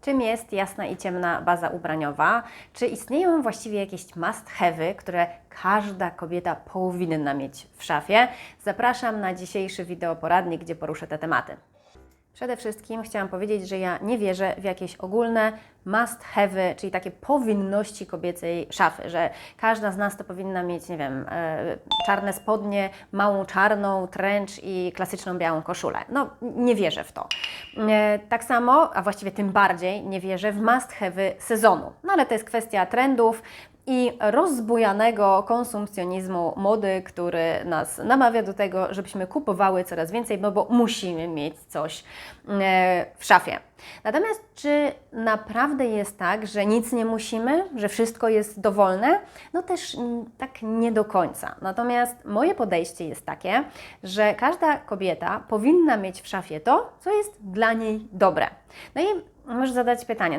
Czym jest jasna i ciemna baza ubraniowa? Czy istnieją właściwie jakieś must have'y, które każda kobieta powinna mieć w szafie? Zapraszam na dzisiejszy wideoporadnik, gdzie poruszę te tematy. Przede wszystkim chciałam powiedzieć, że ja nie wierzę w jakieś ogólne must have'y, czyli takie powinności kobiecej szafy, że każda z nas to powinna mieć, nie wiem, e, czarne spodnie, małą czarną trench i klasyczną białą koszulę. No, nie wierzę w to. E, tak samo, a właściwie tym bardziej nie wierzę w must have'y sezonu. No ale to jest kwestia trendów i rozbujanego konsumpcjonizmu mody, który nas namawia do tego, żebyśmy kupowały coraz więcej, no bo musimy mieć coś e, w szafie. Natomiast czy naprawdę jest tak, że nic nie musimy, że wszystko jest dowolne? No też tak nie do końca. Natomiast moje podejście jest takie, że każda kobieta powinna mieć w szafie to, co jest dla niej dobre. No i możesz zadać pytanie, no